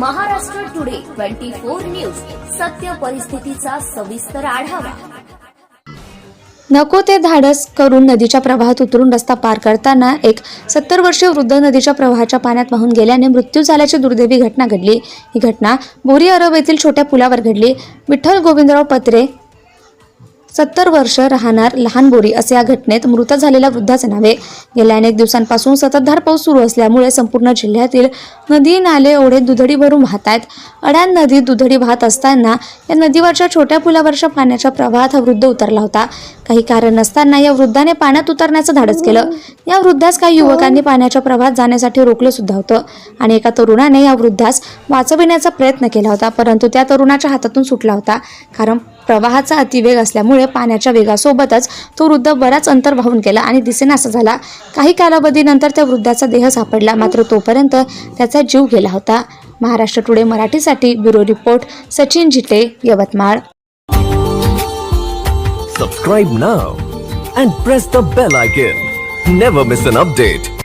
Twenty four news. सत्य परिस्थितीचा सविस्तर आढावा. नको ते धाडस करून नदीच्या प्रवाहात उतरून रस्ता पार करताना एक सत्तर वर्षीय वृद्ध नदीच्या प्रवाहाच्या पाण्यात वाहून गेल्याने मृत्यू झाल्याची दुर्दैवी घटना घडली. ही घटना बोरी अरब येथील छोट्या पुलावर घडली. विठ्ठल गोविंदराव पत्रे सत्तर वर्ष राहणार लहान बोरी असे या घटनेत मृत झालेल्या वृद्धाचे नावे. गेल्या अनेक दिवसांपासून सततधार पाऊस सुरू असल्यामुळे संपूर्ण जिल्ह्यातील नदी नाले ओढे दुधडी भरून वाहत आहेत अड्यान नदी दुधडी वाहत असताना या नदीवरच्या छोट्या पुलावरच्या पाण्याच्या प्रवाहात हा वृद्ध उतरला होता. काही कारण नसताना या वृद्धाने पाण्यात उतरण्याचं धाडस केलं. या वृद्धास काही युवकांनी पाण्याच्या प्रवाहात जाण्यासाठी रोखलं सुद्धा होतं आणि एका तरुणाने या वृद्धास वाचविण्याचा प्रयत्न केला होता परंतु त्या तरुणाच्या हातातून सुटला होता. कारण प्रवाहाचा अतिवेग असल्यामुळे पाण्याच्या वेगासोबतच तो वृद्ध बराच अंतर वाहून गेला आणि दिसेनासा झाला. काही कालावधीनंतर त्या वृद्धाचा देह सापडला. मात्र तोपर्यंत त्याचा जीव गेला होता. महाराष्ट्र टुडे मराठीसाठी bureau report Sachin Jite Yavatmal. Subscribe now and press the bell icon never miss an update